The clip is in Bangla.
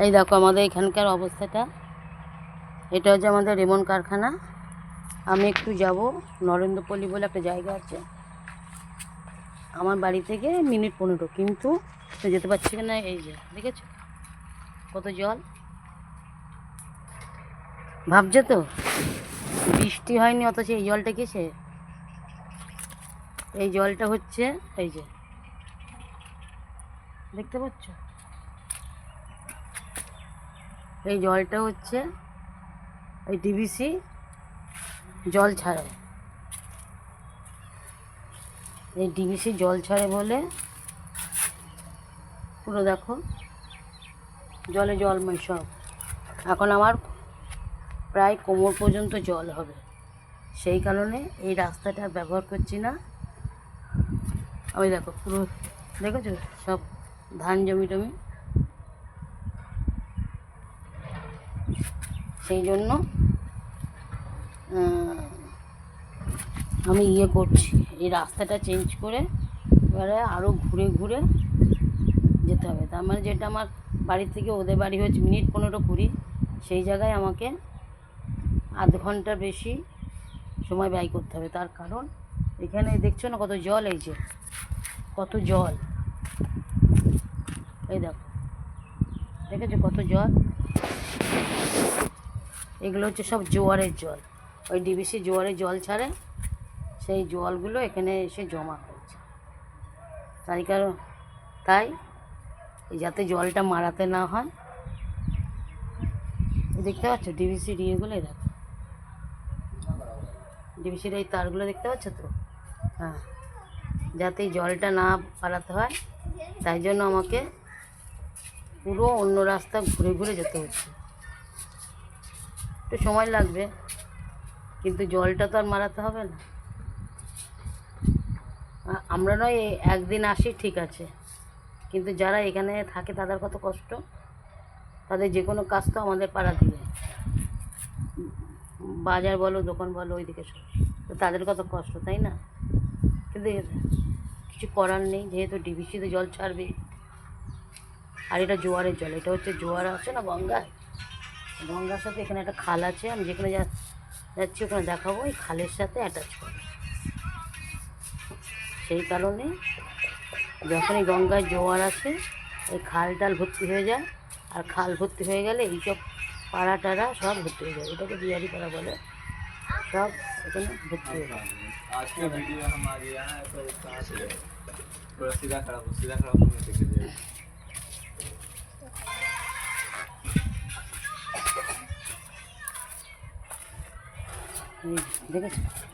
এই দেখো আমাদের এখানকার অবস্থাটা। এটা হচ্ছে আমাদের রেমন কারখানা। আমি একটু যাব, নরেন্দ্রপল্লী বলে একটা জায়গা আছে। আমার বাড়ি থেকে মিনিট পনেরো, কিন্তু তো যেতে পারছি না এই যে, দেখেছ? কত জল? ভাবছে তো? বৃষ্টি হয়নি, অথচ এই জলটা কিসে? এই জলটা হচ্ছে, এই যে, দেখতে পাচ্ছ? এই জলটা হচ্ছে এই ডিবিসি জল ছাড়ে এই ডিবিসি জল ছাড়ে বলে পুরো দেখো জলে জলময় সব এখন আমার প্রায় কোমর পর্যন্ত জল হবে। সেই কারণে এই রাস্তাটা ব্যবহার করছি না। ওই দেখো পুরো, দেখেছ? সব ধান জমি টমি সেই জন্য আমি ইয়ে করছি। এই রাস্তাটা চেঞ্জ করে এবারে আরও ঘুরে ঘুরে যেতে হবে। তার মানে যেটা আমার বাড়ি থেকে ওদের বাড়ি হচ্ছে মিনিট পনেরো কুড়ি, সেই জায়গায় আমাকে আধ ঘণ্টার বেশি সময় ব্যয় করতে হবে। তার কারণ, এখানে দেখছ না কত জল, এই যে কত জল। এই দেখো, দেখেছ কত জল? এগুলো হচ্ছে সব জোয়ারের জল। ওই ডিবিসি জোয়ারের জল ছাড়ে, সেই জলগুলো এখানে এসে জমা হয়েছে। তাই কারণ, তাই যাতে জলটা মারাতে না হয়। দেখতে পাচ্ছ ডিবিসির ইয়েগুলো দেখো। ডিবিসির এই তারগুলো দেখতে পাচ্ছ তো? হ্যাঁ। যাতে জলটা না পালাতে হয়, তাই জন্য আমাকে পুরো অন্য রাস্তা ঘুরে ঘুরে যেতে হচ্ছে। একটু সময় লাগবে, কিন্তু জলটা তো আর মারাতে হবে না। আমরা নয়, একদিন আসি, ঠিক আছে। কিন্তু যারা এখানে থাকে তাদের কত কষ্ট? তাদের যে কোনো কাজ তো আমাদের পাড়া দিয়ে। বাজার বলো, দোকান বলো, ওইদিকে সব। তো তাদের কত কষ্ট, তাই না? কিন্তু কিছু করার নেই, যেহেতু ডিভিসিতে জল ছাড়বে। আর এটা জোয়ারের জল, এটা হচ্ছে জোয়ার, আছে না গঙ্গায়? গঙ্গার সাথে এখানে একটা খাল আছে, আমি যেখানে যাচ্ছি ওখানে দেখাবো, ওই খালের সাথে অ্যাটাচ করে সেই কারণে যখন এই গঙ্গায় জোয়ার আসে এই খাল টাল ভর্তি হয়ে যায়, আর খাল ভর্তি হয়ে গেলে এইসব পাড়া টাড়া সব ভর্তি হয়ে যায়। এটাকে বিহারি পাড়া বলে। সব এখানে ভর্তি হয়ে যায়। আজকে ভিডিও দেখেছ